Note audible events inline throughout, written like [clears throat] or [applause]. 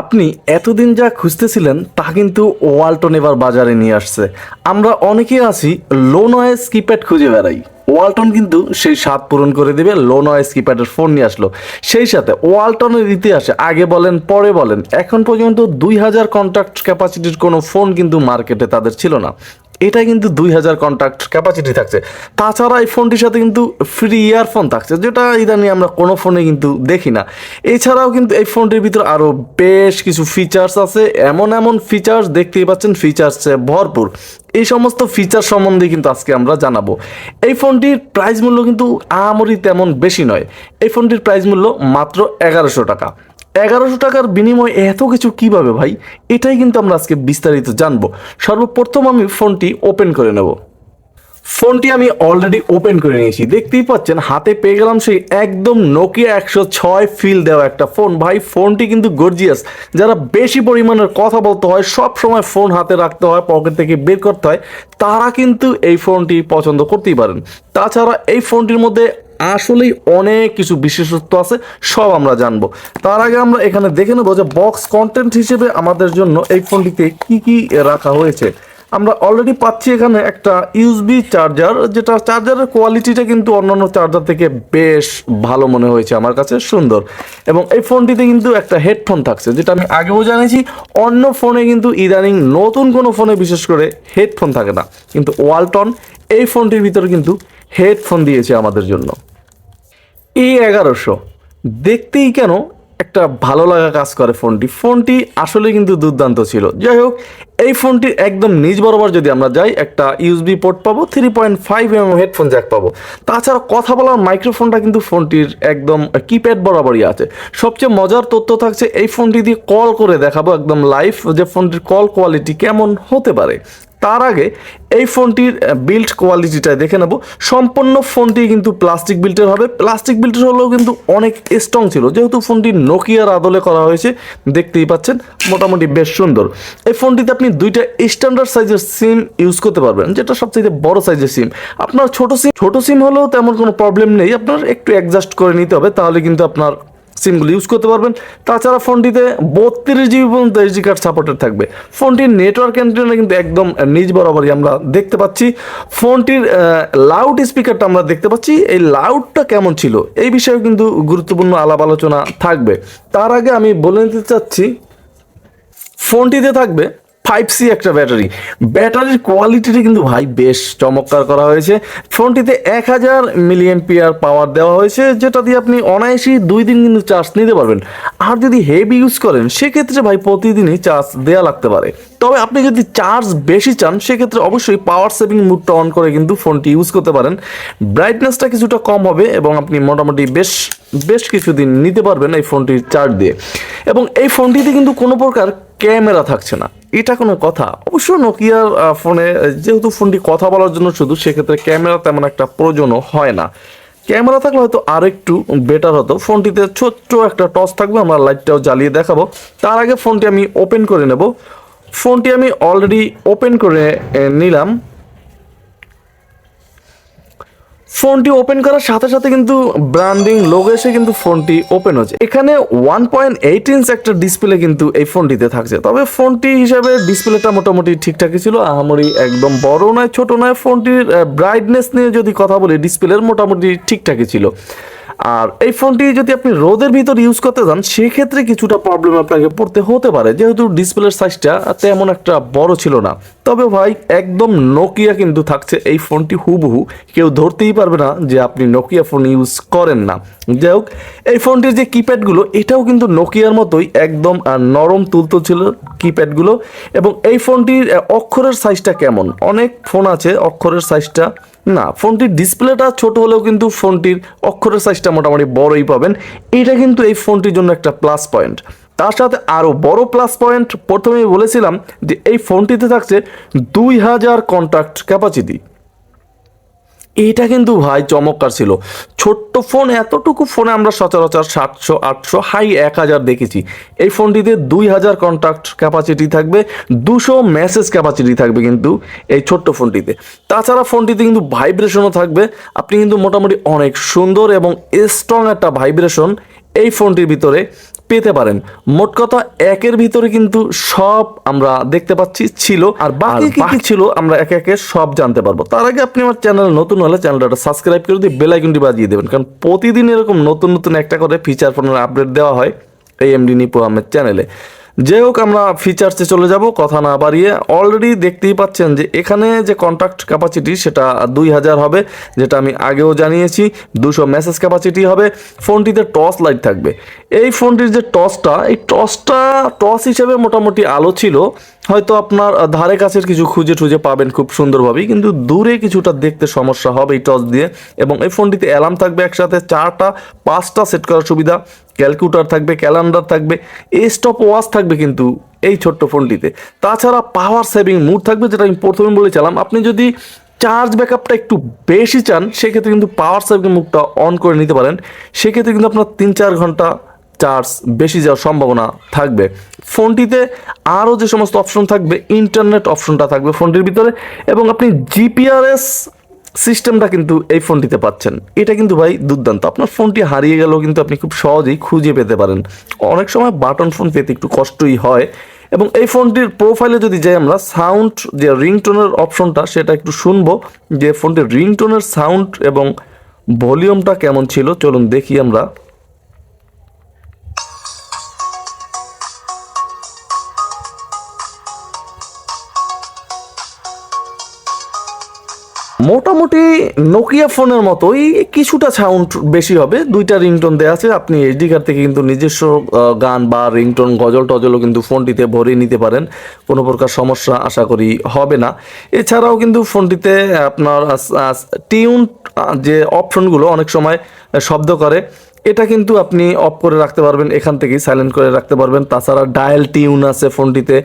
আপনি এতদিন যা খুঁজতেছিলেন, তা কিন্তু ওয়ালটন এবার বাজারে নিয়ে আসছে। আমরা অনেকেই আছি লো নয়েজ কিপ্যাড খুঁজে বেড়াই। ওয়ালটন কিন্তু সেই স্বাদ পূরণ করে দিবে লো নয়েজ কিপ্যাডের ফোন নিয়ে আসলো। সেই সাথে ওয়ালটনের ইতিহাসে আগে বলেন, পরে বলেন, এখন পর্যন্ত দুই হাজার কন্ট্রাক্ট ক্যাপাসিটির কোনো ফোন কিন্তু মার্কেটে তাদের ছিল না। এটা কিন্তু দুই হাজার কন্ট্যাক্ট ক্যাপাসিটি থাকছে। তাছাড়া এই ফোনটির সাথে কিন্তু ফ্রি ইয়ারফোন থাকছে, যেটা ইদানি আমরা কোনো ফোনে কিন্তু দেখি না। এছাড়াও কিন্তু এই ফোনটির ভিতরে আরও বেশ কিছু ফিচার্স আছে, এমন এমন ফিচার্স দেখতেই পাচ্ছেন ফিচার্সে ভরপুর। এই সমস্ত ফিচার সম্বন্ধে কিন্তু আজকে আমরা জানাব। এই ফোনটির প্রাইস মূল্য কিন্তু আমরি তেমন বেশি নয়। এই ফোনটির প্রাইস মূল্য মাত্র এগারোশো টাকা। এগারোশো টাকার বিনিময়ে এত কিছু কীভাবে ভাই? এটাই কিন্তু আমরা আজকে বিস্তারিত জানব। সর্বপ্রথম আমি ফোনটি ওপেন করে নেব। ফোনটি আমি অলরেডি ওপেন করে নিয়েছি। দেখতেই পাচ্ছেন, হাতে পেয়ে গেলাম সেই একদম নোকিয়া একশো ছয় ফিল দেওয়া একটা ফোন ভাই ফোনটি কিন্তু গর্জিয়াস যারা বেশি পরিমাণের কথা বলতে হয়, সব সময় ফোন হাতে রাখতে হয় পকেট থেকে বের করতে হয়, তারা কিন্তু এই ফোনটি পছন্দ করতেই পারেন। তাছাড়া এই ফোনটির মধ্যে আসলেই অনেক কিছু বিশেষত্ব আছে, সব আমরা জানব। তার আগে আমরা এখানে দেখে নেব যে বক্স কন্টেন্ট হিসেবে আমাদের জন্য এই ফোনটিতে কি কি রাখা হয়েছে। আমরা অলরেডি পাচ্ছি এখানে একটা ইউএসবি চার্জার যেটা চার্জারের কোয়ালিটিটা কিন্তু অন্যান্য চার্জার থেকে বেশ ভালো মনে হয়েছে আমার কাছে, সুন্দর। এবং এই ফোনটিতে কিন্তু একটা হেডফোন থাকছে, যেটা আমি আগেও জানিয়েছি, অন্য ফোনে কিন্তু ইদানিং নতুন কোনো ফোনে বিশেষ করে হেডফোন থাকে না। কিন্তু ওয়ালটন এই ফোনটির ভিতরে কিন্তু হেডফোন দিয়েছে আমাদের জন্য। এই এগারোশো, দেখতেই কেন একটা ভালো লাগা কাজ করে ফোনটি। ফোনটি আসলে কিন্তু দুর্দান্ত ছিল। যাই হোক, এই ফোনটির একদম নিজ বরাবর যদি আমরা যাই, একটা ইউএসবি পোর্ট পাবো three point five M headphone jack পাবো। তাছাড়া কথা বলার মাইক্রোফোনটা কিন্তু ফোনটির একদম কিপ্যাড বরাবরই আছে। সবচেয়ে মজার তথ্য থাকছে, এই ফোনটি দিয়ে কল করে দেখাবো একদম লাইভ যে ফোনটির কল কোয়ালিটি কেমন হতে পারে। তার আগে এই ফোনটির বিল্ড কোয়ালিটিটা দেখে নেব। সম্পূর্ণ ফোনটি কিন্তু প্লাস্টিক বিল্টের হবে। প্লাস্টিক বিল্টের হলেও কিন্তু অনেক স্ট্রং ছিল। যেহেতু ফোনটি নোকিয়ার আদলে করা হয়েছে, দেখতেই পাচ্ছেন, মোটামুটি বেশ সুন্দর। এই ফোনটিতে আপনি দুইটা স্ট্যান্ডার্ড সাইজের সিম ইউজ করতে পারবেন, যেটা সবচেয়ে বড় সাইজের সিম আপনার ছোট সিম ছোট সিম হলেও তেমন কোনো প্রবলেম নেই। আপনার একটু অ্যাডজাস্ট করে নিতে হবে, তাহলে কিন্তু আপনার সিমগুলো ইউজ করতে পারবেন। তাছাড়া ফোনটিতে বত্রিশ জিবি পর্যন্ত এইচডি কার্ড সাপোর্টেড থাকবে। ফোনটির নেটওয়ার্ক অ্যান্টেনা কিন্তু একদম নিজ বরাবরই আমরা দেখতে পাচ্ছি। ফোনটির লাউড স্পিকারটা আমরা দেখতে পাচ্ছি। এই লাউডটা কেমন ছিল? এই বিষয়ে কিন্তু গুরুত্বপূর্ণ আলাপ আলোচনা থাকবে। তার আগে আমি বলে নিতে চাচ্ছি, ফোনটিতে থাকবে ফাইভ সি একটা ব্যাটারি। ব্যাটারির কোয়ালিটিটা কিন্তু ভাই বেশ চমৎকার করা হয়েছে। ফোনটিতে এক হাজার মিলিয়ন পিয়ার পাওয়ার দেওয়া হয়েছে, যেটা দিয়ে আপনি অনায়াসই দুই দিন কিন্তু চার্জ নিতে পারবেন। আর যদি হেভি ইউজ করেন, সেক্ষেত্রে ভাই প্রতিদিনই চার্জ দেওয়া লাগতে পারে। তবে আপনি যদি চার্জ বেশি চান, সেক্ষেত্রে অবশ্যই পাওয়ার সেভিং মুডটা অন করে কিন্তু ফোনটি ইউজ করতে পারেন। ব্রাইটনেসটা কিছুটা কম হবে এবং আপনি মোটামুটি বেশ বেশ কিছুদিন নিতে পারবেন এই ফোনটির চার্জ দিয়ে। এবং এই ফোনটিতে কিন্তু কোনো প্রকার ক্যামেরা থাকছে না। এটা কোনো কথা। অবশ্য নোকিয়ার ফোনে যেহেতু ফোনটি কথা বলার জন্য শুধু, সেক্ষেত্রে ক্যামেরা তেমন একটা প্রয়োজনও হয় না। ক্যামেরা থাকলে হয়তো আর একটু বেটার হতো। ফোনটিতে ছোট্ট একটা টর্চ থাকবে আমরা লাইটটাও জ্বালিয়ে দেখাবো। তার আগে ফোনটি আমি ওপেন করে নেব। ফোনটি আমি অলরেডি ওপেন করে নিলাম। ফোনটি ওপেন করার সাথে সাথে কিন্তু ব্র্যান্ডিং লোগো এসে কিন্তু ফোনটি ওপেন হচ্ছে। এখানে ওয়ান পয়েন্ট এইট ইঞ্চ একটা ডিসপ্লে কিন্তু এই ফোনটিতে থাকছে। তবে ফোনটি হিসাবে ডিসপ্লেটা মোটামুটি ঠিকঠাকই ছিল, আহামরি একদম বড় নয়, ছোট নয়। ফোনটির ব্রাইটনেস নিয়ে যদি কথা বলি ডিসপ্লের মোটামুটি ঠিকঠাকই ছিল। আর এই ফোনটি যদি আপনি রোদের ভিতর ইউজ করতে যান, সেক্ষেত্রে কিছুটা প্রবলেম আপনাকে পড়তে হতে পারে। যেহেতু ডিসপ্লের সাইজটা তেমন একটা বড় ছিল না। তবে ভাই, একদম নোকিয়া কিন্তু থাকছে এই ফোনটি হুবহু। কেউ ধরতেই পারবে না যে আপনি নোকিয়া ফোন ইউজ করেন না। যাই হোক, এই ফোনটির যে কিপ্যাডগুলো এটাও কিন্তু নোকিয়ার মতোই একদম নরম তুলতো ছিল কিপ্যাডগুলো এবং এই ফোনটির অক্ষরের সাইজটা কেমন? অনেক ফোন আছে অক্ষরের সাইজটা না, ফোনটির ডিসপ্লেটা ছোট হলেও কিন্তু ফোনটির অক্ষরের সাইজটা মোটামুটি বড়ই পাবেন। এটা কিন্তু এই ফোনটির জন্য একটা প্লাস পয়েন্ট তার সাথে আরও বড় প্লাস পয়েন্ট প্রথমেই বলেছিলাম যে এই ফোনটিতে থাকছে দুই হাজার কন্ট্রাক্ট ক্যাপাসিটি এটা কিন্তু ভাই চমৎকার ছিল। ছোট্ট ফোন এতটুকু ফোনে আমরা সচরাচর সাতশো, আটশো, হাই এক হাজার দেখেছি। এই ফোনটিতে দুই হাজার কন্ট্যাক্ট ক্যাপাসিটি থাকবে, দুশো মেসেজ ক্যাপাসিটি থাকবে কিন্তু এই ছোট্ট ফোনটিতে তাছাড়া ফোনটিতে কিন্তু ভাইব্রেশনও থাকবে। আপনি কিন্তু মোটামুটি অনেক সুন্দর এবং স্ট্রং একটা ভাইব্রেশন এই ফোনটির ভিতরে পেতে পারেন। মোট কথা একের ভিতরে কিন্তু সব আমরা দেখতে পাচ্ছি ছিল আর বাকি কি কি ছিল আমরা একে একে সব জানতে পারব। তার আগে আপনি আমার চ্যানেল নতুন হলে চ্যানেলটা সাবস্ক্রাইব করে দিয়ে বেল আইকনটি বাজিয়ে দেবেন কারণ প্রতিদিন এরকম নতুন নতুন একটা করে ফিচার ফোনের আপডেট দেওয়া হয় এই এমডি নিপু আহমেদ চ্যানেলে যাই হোক, আমরা ফিচার্সে চলে যাব, কথা না বাড়িয়ে। অলরেডি দেখতেই পাচ্ছেন যে এখানে যে কন্ট্যাক্ট ক্যাপাসিটি সেটা দুই হাজার হবে, যেটা আমি আগেও জানিয়েছি, দুশো মেসেজ ক্যাপাসিটি হবে, ফোনটিতে টস লাইট থাকবে। এই ফোনটির যে টসটা এই টসটা টস হিসেবে মোটামুটি আলো ছিল। হয়তো আপনার ধারে কাছের কিছু খুঁজে টুজে পাবেন খুব সুন্দরভাবেই, কিন্তু দূরে কিছুটা দেখতে সমস্যা হবে এই টস দিয়ে। এবং এই ফোনটিতে অ্যালার্ম থাকবে একসাথে চারটা, পাঁচটা সেট করার সুবিধা। ক্যালকুলেটর থাকবে, ক্যালেন্ডার থাকবে স্টপ ওয়াচ থাকবে কিন্তু এই ছোট্ট ফোনটিতে। তাছাড়া পাওয়ার সেভিং মুড থাকবে যেটা আমি প্রথমে বলেছিলাম। আপনি যদি চার্জ ব্যাকআপটা একটু বেশি চান, সেক্ষেত্রে কিন্তু পাওয়ার সেভিং মুডটা অন করে নিতে পারেন। সেক্ষেত্রে কিন্তু আপনার তিন চার ঘণ্টা চার্জ বেশি যাওয়ার সম্ভাবনা থাকবে। ফোনটিতে আরও যে সমস্ত অপশন থাকবে ইন্টারনেট অপশনটা থাকবে ফোনটির ভিতরে। এবং আপনি জিপিআরএস সিস্টেমটা কিন্তু এই ফোনটিতে পাচ্ছেন। এটা কিন্তু ভাই দুর্দান্ত। আপনার ফোনটি হারিয়ে গেলেও কিন্তু আপনি খুব সহজেই খুঁজে পেতে পারেন। অনেক সময় বাটন ফোন পেতে একটু কষ্টই হয় এবং এই ফোনটির প্রোফাইলে যদি যাই আমরা সাউন্ড যে রিংটোনের অপশনটা সেটা একটু শুনব যে ফোনটির রিংটোনের সাউন্ড এবং ভলিউমটা কেমন ছিল। চলুন দেখি আমরা। মোটামুটি নোকিয়া ফোনের মতোই কিছুটা সাউন্ড বেশি হবে। দুইটা রিংটোন দেওয়া আছে। আপনি এইচডি কার্ড থেকে কিন্তু নিজস্ব গান বা রিংটোন গজল, টজলও কিন্তু ফোনটিতে ভরিয়ে নিতে পারেন। কোনো প্রকার সমস্যা আশা করি হবে না। এছাড়াও কিন্তু ফোনটিতে আপনার টিউন যে অপশনগুলো অনেক সময় শব্দ করে এটা কিন্তু আপনি অফ করে রাখতে পারবেন, এখান থেকেই সাইলেন্ট করে রাখতে পারবেন। তাছাড়া ডায়াল টিউন আছে ফোনটিতে।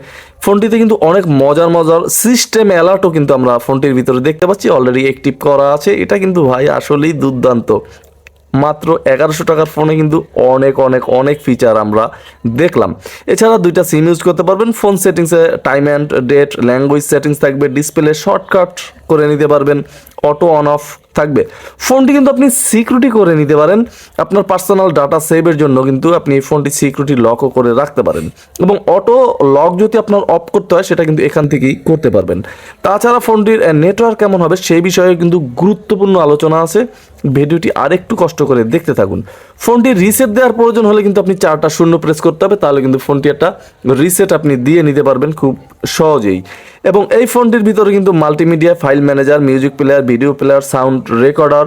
ফোনটিতে কিন্তু অনেক মজার মজার সিস্টেম অ্যালার্টও কিন্তু আমরা ফোনটির ভিতরে দেখতে পাচ্ছি। অলরেডি অ্যাক্টিভ করা আছে। এটা কিন্তু ভাই আসলেই দুর্দান্ত। মাত্র এগারোশো টাকার ফোনে কিন্তু অনেক অনেক অনেক ফিচার আমরা দেখলাম। এছাড়া দুইটা সিম ইউজ করতে পারবেন। ফোন সেটিংসে time and date language settings থাকবে। ডিসপ্লে শর্টকাট করে নিতে পারবেন। অটো অন অফ থাকবে। ফোনটি কিন্তু আপনি সিকিউরিটি করে নিতে পারেন। আপনার পার্সোনাল ডাটা সেভের জন্য কিন্তু আপনি এই ফোনটি সিকিউরিটি লকও করে রাখতে পারেন। এবং অটো লক যদি আপনার অফ করতে হয়, সেটা কিন্তু এখান থেকেই করতে পারবেন। তাছাড়া ফোনটির নেটওয়ার্ক কেমন হবে, সেই বিষয়ে কিন্তু গুরুত্বপূর্ণ আলোচনা আছে। ভিডিওটি আরেকটু কষ্ট করে দেখতে থাকুন। ফোনটি রিসেট দেওয়ার প্রয়োজন হলে কিন্তু আপনি চারটা শূন্য প্রেস করতে হবে। তাহলে কিন্তু ফোনটি একটা রিসেট আপনি দিয়ে নিতে পারবেন খুব সহজেই। এবং এই ফোনটির ভিতরে কিন্তু multimedia file manager music player video player sound recorder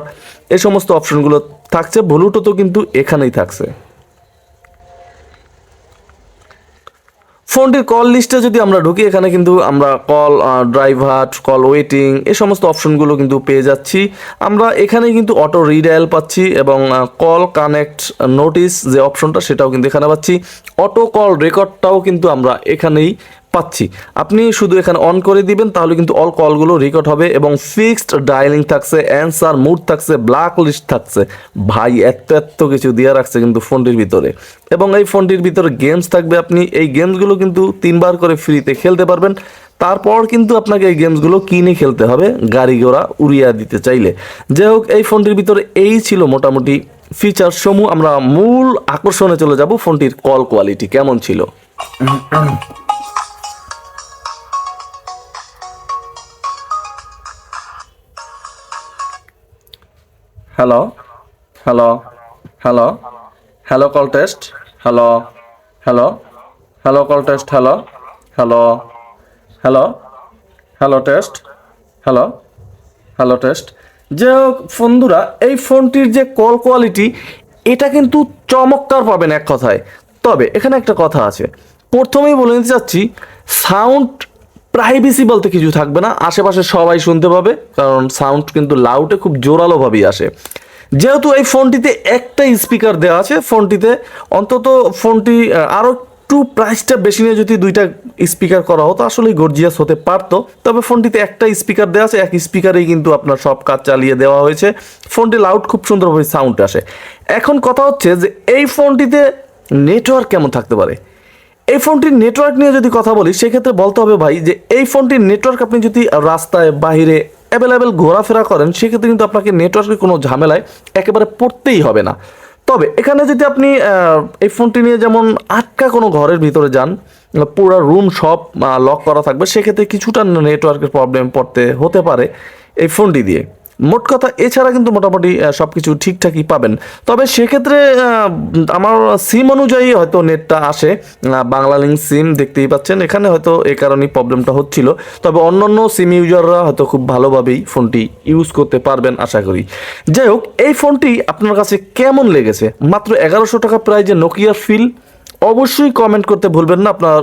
এই সমস্ত অপশনগুলো থাকছে। ব্লুটুথও কিন্তু এখানেই থাকছে। ফোনটির কল লিস্টে যদি আমরা ঢুকি, এখানে কিন্তু আমরা কল ড্রাইভার কল ওয়েটিং এই সমস্ত অপশনগুলো কিন্তু পেয়ে যাচ্ছি। আমরা এখানে কিন্তু অটো রিডায়াল পাচ্ছি এবং কল কানেক্ট নোটিস যে অপশনটা, সেটাও কিন্তু এখানে পাচ্ছি। অটো কল রেকর্ডটাও কিন্তু আমরা এখানেই পাচ্ছি। আপনি শুধু এখানে অন করে দিবেন, তাহলে কিন্তু অল কলগুলো রেকর্ড হবে এবং ফিক্সড ডায়ালিং থাকছে অ্যান্সার মুড থাকছে ব্ল্যাক লিস্ট থাকছে। ভাই, এত এত কিছু দিয়ে রাখছে কিন্তু ফোনটির ভিতরে। এবং এই ফোনটির ভিতরে গেমস থাকবে আপনি, এই গেমসগুলো কিন্তু তিনবার করে ফ্রিতে খেলতে পারবেন। তারপর কিন্তু আপনাকে এই গেমসগুলো কিনে খেলতে হবে, গাড়ি ঘোড়া উড়িয়ে দিতে চাইলে। যাই হোক, এই ফোনটির ভিতরে এই ছিল মোটামুটি ফিচার সমূহ। আমরা মূল আকর্ষণে চলে যাব ফোনটির কল কোয়ালিটি কেমন ছিল? [clears throat] Hello hello hello hello call test hello hello hello call test hello hello hello hello test hello hello test যে বন্ধুরা, এই ফোনটির যে কল কোয়ালিটি এটা কিন্তু চমৎকার পাবেন এক কথায়। তবে এখানে একটা কথা আছে। প্রথমেই বলে নিতে চাচ্ছি সাউন্ড প্রাইভেসি বলতে কিছু থাকবে না। আশেপাশে সবাই শুনতে পাবে, কারণ সাউন্ড কিন্তু লাউডে খুব জোরালোভাবেই আসে। যেহেতু এই ফোনটিতে একটা স্পিকার দেওয়া আছে, ফোনটিতে অন্তত ফোনটি আরও একটু প্রাইসটা বেশি নিয়ে যদি দুইটা স্পিকার করা হতো, আসলেই গর্জিয়াস হতে পারতো। তবে ফোনটিতে একটা স্পিকার দেওয়া আছে, এক স্পিকারেই কিন্তু আপনার সব কাজ চালিয়ে দেওয়া হয়েছে। ফোনটি লাউড খুব সুন্দরভাবে সাউন্ড আসে। এখন কথা হচ্ছে যে এই ফোনটিতে নেটওয়ার্ক কেমন থাকতে পারে? এই ফোনটির নেটওয়ার্ক নিয়ে যদি কথা বলি, সেক্ষেত্রে বলতে হবে ভাই যে এই ফোনটির নেটওয়ার্ক আপনি যদি রাস্তায় বাইরে অ্যাভেলেবেল ঘোরাফেরা করেন, সেক্ষেত্রে কিন্তু আপনাকে নেটওয়ার্কের কোনো ঝামেলায় একেবারে পড়তেই হবে না। তবে এখানে যদি আপনি এই ফোনটি নিয়ে যেমন আটকা কোনো ঘরের ভিতরে যান, পুরো রুম সব লক করা থাকবে, সেক্ষেত্রে কিছুটা নেটওয়ার্কের প্রবলেম পড়তে হতে পারে এই ফোনটি দিয়ে। মোট কথা এছাড়া কিন্তু মোটামুটি সব কিছু ঠিকঠাকই পাবেন। তবে সেক্ষেত্রে আমার সিম অনুযায়ী হয়তো নেটটা আসে। আহ, বাংলা লিঙ্ক সিম দেখতেই পাচ্ছেন। এখানে হয়তো এ কারণেই প্রবলেমটা হচ্ছিল। তবে অন্য অন্য সিম ইউজাররা হয়তো খুব ভালোভাবেই ফোনটি ইউজ করতে পারবেন আশা করি। যাই হোক এই ফোনটি আপনার কাছে কেমন লেগেছে? মাত্র এগারোশো টাকা প্রায় যে নোকিয়ার ফিল অবশ্যই কমেন্ট করতে ভুলবেন না। আপনার